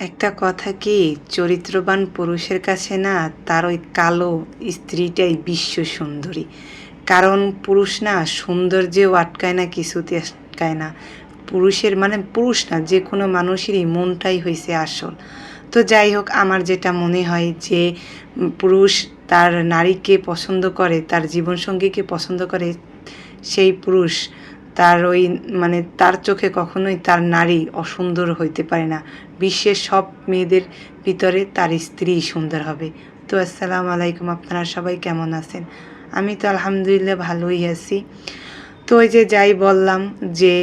একটা কথা কি? চরিত্রবান পুরুষের কাছে না তার ওই কালো স্ত্রীটাই বিশ্ব সুন্দরী। কারণ পুরুষ না, সৌন্দর্যেও আটকায় না, কিছুতে আটকায় না। পুরুষের মানে পুরুষ না যে কোনো মানুষেরই মনটাই হয়েছে আসল। তো যাই হোক, আমার যেটা মনে হয় যে, পুরুষ তার নারীকে পছন্দ করে, তার জীবনসঙ্গীকে পছন্দ করে, সেই পুরুষ তার ওই মানে তার চোখে কখনোই তার নারী অসুন্দর হইতে পারে না। বিশ্বের সব মেয়েদের ভিতরে তার স্ত্রী সুন্দর হবে। তো আসসালামু আলাইকুম, আপনারা সবাই কেমন আছেন? আমি তো আলহামদুলিল্লাহ ভালোই আছি। তো ওই যে যাই বললাম যে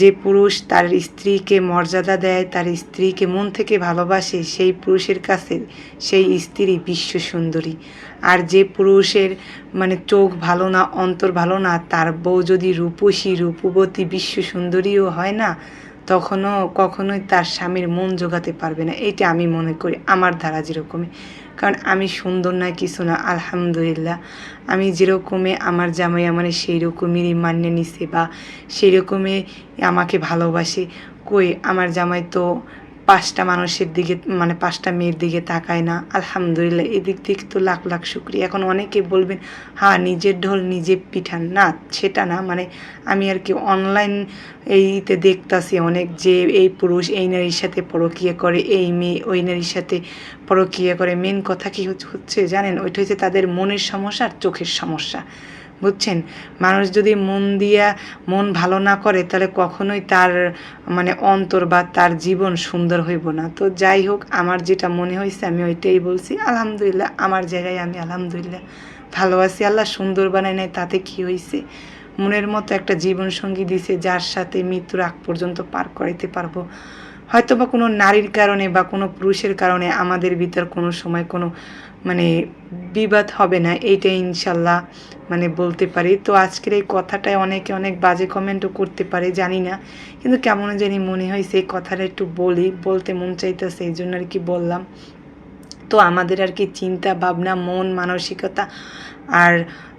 যে পুরুষ তার স্ত্রীকে মর্যাদা দেয়, তার স্ত্রীকে মন থেকে ভালোবাসে, সেই পুরুষের কাছে সেই স্ত্রী বিশ্ব সুন্দরী। আর যে পুরুষের মানে চোখ ভালো না, অন্তর ভালো না, তার বউ যদি রূপসী, রূপবতী, বিশ্ব সুন্দরীও হয় না, তখনও কখনোই তার স্বামীর মন জোগাতে পারবে না। এটা আমি মনে করি, আমার ধারা যেরকমই। কারণ আমি সুন্দর না, কিছু না, আলহামদুলিল্লাহ। আমি যেরকমে আমার জামাই আমার সেই রকমেরই মান্য নিছে বা সেই রকমে আমাকে ভালোবাসে। কই, আমার জামাই তো পাঁচটা মানুষের দিকে মানে পাঁচটা মেয়ের দিকে তাকায় না। আলহামদুলিল্লাহ, এদিক দিক তো লাখ লাখ শুক্রিয়া। এখন অনেকে বলবেন হ্যাঁ নিজের ঢোল নিজে পিঠান। না, সেটা না। মানে আমি আর কি অনলাইন এইতে দেখতাছি অনেক যে এই পুরুষ এই নারীর সাথে পরকীয়া করে, এই মেয়ে ওই নারীর সাথে পরকীয়া করে। মেন কথা কি হচ্ছে- জানেন? ওইটা হচ্ছে তাদের মনের সমস্যা আর চোখের সমস্যা। বুঝছেন? মানুষ যদি মন দিয়া মন ভালো না করে, তাহলে কখনোই তার মানে অন্তর বা তার জীবন সুন্দর হইব না। তো যাই হোক, আমার যেটা মনে হয়েছে আমি ওইটাই বলছি। আলহামদুলিল্লাহ, আমার জায়গায় আমি আলহামদুলিল্লাহ ভালো আছি। আল্লাহ সুন্দর বানায় নাই, তাতে কি হয়েছে মনের মতো একটা জীবন সঙ্গী দিছে, যার সাথে মৃত্যুর আগ পর্যন্ত পার করাইতে পারব। হয়তো বা কোনো নারীর কারণে বা কোনো পুরুষের কারণে আমাদের ভিতর কোনো সময় কোনো মানে বিবাদ হবে না এইটা ইনশাল্লাহ মানে বলতে পারি। তো আজকের এই কথাটায় অনেকে অনেক বাজে কমেন্টও করতে পারে, জানি না। কিন্তু কেমন জানি মনে হয়েছে এই কথাটা একটু বলি, বলতে মন চাইতেছে, এই জন্য আর কি বললাম। তো আমাদের আর কি চিন্তা, ভাবনা, মন, মানসিকতা আর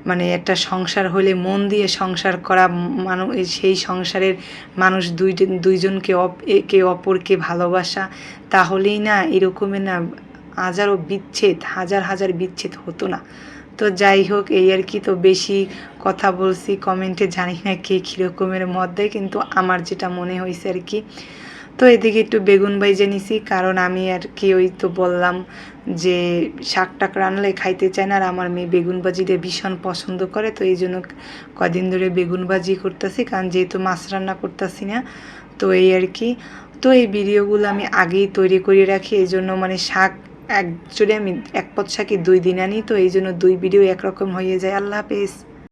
মানে একটা সংসার হলে মন দিয়ে সংসার করা মানুষ সেই সংসারের মানুষ দুইজন দুইজনকে একে অপরকে ভালোবাসা, তাহলেই না এরকমের না হাজারো বিচ্ছেদ, হাজার হাজার বিচ্ছেদ হতো না। তো যাই হোক, এই আর কি তো বেশি কথা বলছি, কমেন্টে জানি না কে কীরকমের মত দেয়, কিন্তু আমার যেটা মনে হয়েছে আর কি তো এদিকে একটু বেগুন বাইজে নিছি, কারণ আমি আর কি ওই তো বললাম যে শাক টাক রানলে খাইতে চায় না, আর আমার মেয়ে বেগুন ভাজিটা ভীষণ পছন্দ করে, তো এই জন্য কদিন ধরে বেগুন বাজি করতেছি, কারণ যেহেতু মাছ রান্না করতেছি না, তো এই আর কি। তো এই ভিডিওগুলো আমি আগেই তৈরি করে রাখি, এই জন্য মানে শাক অ্যাকচুয়ালি আমি এক পথ শাকই দুই দিন আনি, তো এই জন্য দুই ভিডিও একরকম হয়ে যায়। আল্লাহ হাফেজ।